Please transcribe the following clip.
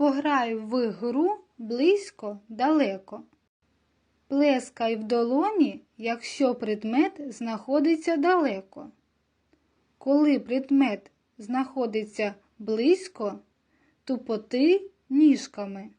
Пограй в гру близько далеко. Плескай в долоні, якщо предмет знаходиться далеко. Коли предмет знаходиться близько, тупоти ніжками.